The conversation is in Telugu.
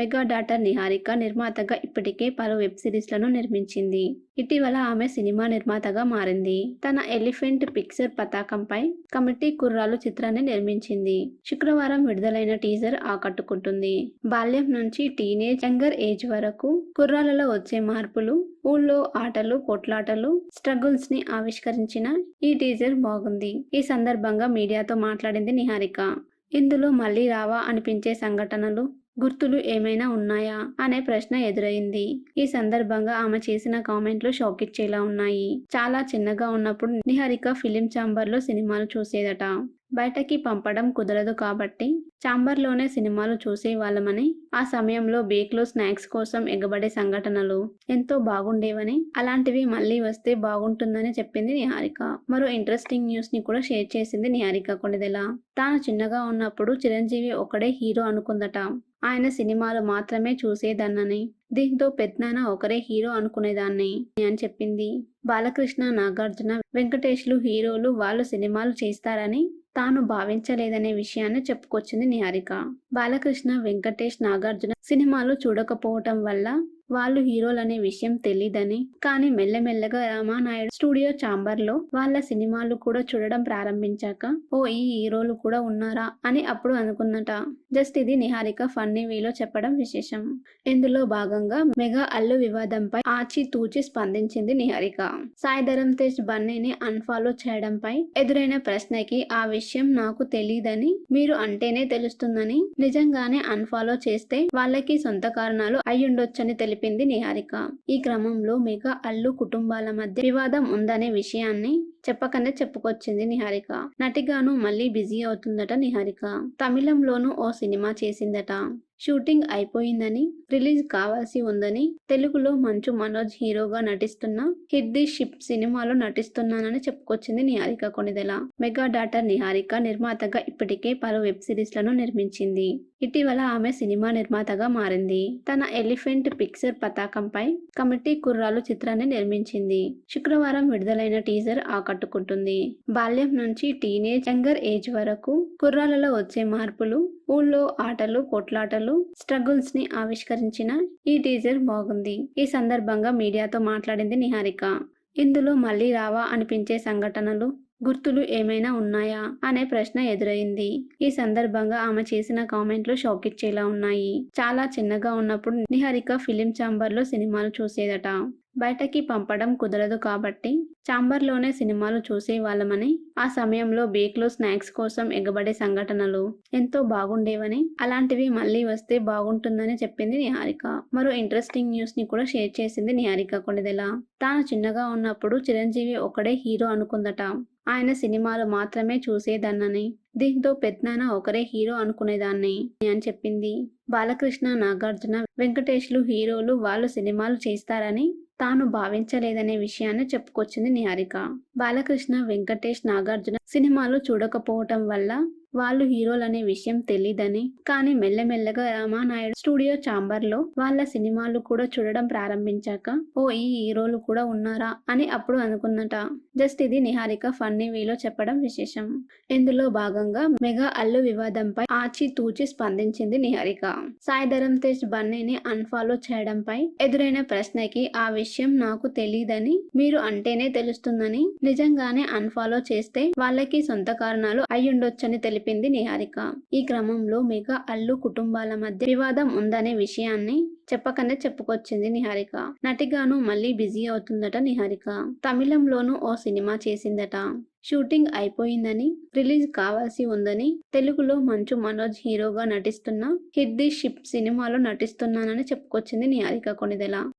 మెగా డాటర్ నిహారిక నిర్మాతగా ఇప్పటికే పలు వెబ్ సిరీస్లను నిర్మించింది. ఇటీవల ఆమె సినిమా నిర్మాతగా మారింది. తన ఎలిఫెంట్ పిక్చర్ పతాకంపై కమిటీ కుర్రాలు చిత్రాన్ని నిర్మించింది. శుక్రవారం విడుదలైన టీజర్ ఆకట్టుకుంటుంది. బాల్యం నుంచి టీనేజ్ యంగర్ ఏజ్ వరకు కుర్రాలలో వచ్చే మార్పులు ఊళ్ళో ఆటలు కొట్లాటలు స్ట్రగుల్స్ని ఆవిష్కరించిన ఈ టీజర్ బాగుంది. ఈ సందర్భంగా మీడియాతో మాట్లాడింది నిహారిక. ఇందులో మళ్ళీ రావా అనిపించే సంఘటనలు గుర్తులు ఏమైనా ఉన్నాయా? అనే ప్రశ్న ఎదురైంది. ఈ సందర్భంగా ఆమె చేసిన కామెంట్లు షాకిచ్చేలా ఉన్నాయి. చాలా చిన్నగా ఉన్నప్పుడు నిహారిక ఫిలిం ఛాంబర్లో సినిమాలు చూసేదట. బయటకి పంపడం కుదరదు కాబట్టి చాంబర్లోనే సినిమాలు చూసే వాళ్ళమని ఆ సమయంలో బేక్లో స్నాక్స్ కోసం ఎగబడే సంఘటనలు ఎంతో బాగుండేవని అలాంటివి మళ్ళీ వస్తే బాగుంటుందని చెప్పింది నిహారిక. మరో ఇంట్రెస్టింగ్ న్యూస్ని కూడా షేర్ చేసింది నిహారిక కొనిదెల. తాను చిన్నగా ఉన్నప్పుడు చిరంజీవి ఒకడే హీరో అనుకుందట. ఆయన సినిమాలు మాత్రమే చూసేదన్నని. దీంతో పెద్దనాన్న ఒకరే హీరో అనుకునేదాన్ని అని చెప్పింది. బాలకృష్ణ నాగార్జున వెంకటేష్లు హీరోలు వాళ్ళు సినిమాలు చేస్తారని తాను భావించలేదనే విషయాన్ని చెప్పుకొచ్చింది నిహారిక. బాలకృష్ణ వెంకటేష్ నాగార్జున సినిమాలు చూడకపోవటం వల్ల వాళ్ళు హీరోలు అనే విషయం తెలీదని కానీ మెల్లమెల్లగా రామానాయుడు స్టూడియో ఛాంబర్లో వాళ్ళ సినిమాలు కూడా చూడడం ప్రారంభించాక ఓ ఈ హీరోలు కూడా ఉన్నారా? అని అప్పుడు అనుకున్నట. జస్ట్ ఇది నిహారిక ఫన్నీ వీలో చెప్పడం విశేషం. ఇందులో భాగంగా మెగా అల్లు వివాదంపై ఆచి తూచి స్పందించింది నిహారిక. సాయిధరం తేజ్ బన్నీని అన్ఫాలో చేయడంపై ఎదురైన ప్రశ్నకి ఆ విషయం నాకు తెలియదని మీరు అంటేనే తెలుస్తుందని నిజంగానే అన్ఫాలో చేస్తే వాళ్ళకి సొంత కారణాలు అయ్యుండొచ్చని తెలిపింది నిహారిక. ఈ క్రమంలో మెగా అల్లు కుటుంబాల మధ్య వివాదం ఉందనే విషయాన్ని చెప్పకనే చెప్పుకొచ్చింది నిహారిక. నటిగాను మళ్ళీ బిజీ అవుతుందట నిహారిక. తమిళంలోనూ ఓ సినిమా చేసిందట. షూటింగ్ అయిపోయిందని రిలీజ్ కావాల్సి ఉందని తెలుగులో మంచు మనోజ్ హీరోగా నటిస్తున్న హిట్ ది షిప్ సినిమాలో నటిస్తున్నానని చెప్పుకొచ్చింది నిహారిక కొనిదెల. మెగా డాటర్ నిహారిక నిర్మాతగా ఇప్పటికే పలు వెబ్ సిరీస్లను నిర్మించింది. ఇటీవల ఆమె సినిమా నిర్మాతగా మారింది. తన ఎలిఫెంట్ పిక్చర్ పతాకంపై కమిటీ కుర్రాలు చిత్రాన్ని నిర్మించింది. శుక్రవారం విడుదలైన టీజర్ ఆకట్టుకుంటుంది బాల్యం నుంచి టీనేజ్ యంగర్ ఏజ్ వరకు కుర్రాలలో వచ్చే మార్పులు ఊళ్ళో ఆటలు కొట్లాటలు స్ట్రగుల్స్ని ఆవిష్కరించిన ఈ టీజర్ బాగుంది. ఈ సందర్భంగా మీడియాతో మాట్లాడింది నిహారిక. ఇందులో మళ్ళీ రావా అనిపించే సంఘటనలు గుర్తులు ఏమైనా ఉన్నాయా అనే ప్రశ్న ఎదురైంది. ఈ సందర్భంగా ఆమె చేసిన కామెంట్లు షాకిచ్చేలా ఉన్నాయి. చాలా చిన్నగా ఉన్నప్పుడు నిహారిక ఫిలిం ఛాంబర్లో సినిమాలు చూసేదట. బయటకి పంపడం కుదరదు కాబట్టి ఛాంబర్లోనే సినిమాలు చూసే వాళ్ళమని ఆ సమయంలో బేక్లో స్నాక్స్ కోసం ఎగబడే సంఘటనలు ఎంతో బాగుండేవని అలాంటివి మళ్ళీ వస్తే బాగుంటుందని చెప్పింది నిహారిక. మరో ఇంట్రెస్టింగ్ న్యూస్ని కూడా షేర్ చేసింది నిహారిక కొనిదెల తాను చిన్నగా ఉన్నప్పుడు చిరంజీవి ఒకడే హీరో అనుకుందట. ఆయన సినిమాలు మాత్రమే చూసేదన్నని దీంతో పెద్దనాన్న ఒకరే హీరో అనుకునేదాన్ని అని చెప్పింది. బాలకృష్ణ నాగార్జున వెంకటేష్లు హీరోలు వాళ్ళు సినిమాలు చేస్తారని తాను భావించలేదనే విషయాన్ని చెప్పుకొచ్చింది నిహారిక. బాలకృష్ణ వెంకటేష్ నాగార్జున సినిమాలు చూడకపోవటం వల్ల వాళ్ళు హీరోలు అనే విషయం తెలీదని. కానీ మెల్లమెల్లగా రామానాయుడు స్టూడియో ఛాంబర్లో వాళ్ళ సినిమాలు కూడా చూడడం ప్రారంభించాక ఓ ఈ హీరోలు కూడా ఉన్నారా అని అప్పుడు అనుకున్నట. జస్ట్ ఇది నిహారిక ఫన్నీ వీలో చెప్పడం విశేషం. ఇందులో భాగంగా మెగా అల్లు వివాదంపై ఆచి తూచి స్పందించింది నిహారిక. సాయిధరం తేజ్ బన్నీని అన్ఫాలో చేయడంపై ఎదురైన ప్రశ్నకి ఆ విషయం నాకు తెలీదని మీరు అంటేనే తెలుస్తుందని నిజంగానే అన్ఫాలో చేస్తే వాళ్ళకి సొంత కారణాలు అయ్యుండొచ్చని తెలిపింది నిహారిక. ఈ క్రమంలో మేఘ అల్లు కుటుంబాల మధ్య వివాదం ఉందనే విషయాన్ని చెప్పకనే చెప్పుకొచ్చింది నిహారిక. నటిగాను మళ్ళీ బిజీ అవుతుందట నిహారిక. తమిళంలోనూ ఓ సినిమా చేసిందట. షూటింగ్ అయిపోయిందని రిలీజ్ కావాల్సి ఉందని తెలుగులో మంచు మనోజ్ హీరోగా నటిస్తున్న హిట్ ది షిప్ సినిమాలో నటిస్తున్నానని చెప్పుకొచ్చింది నిహారిక కొనిదెల.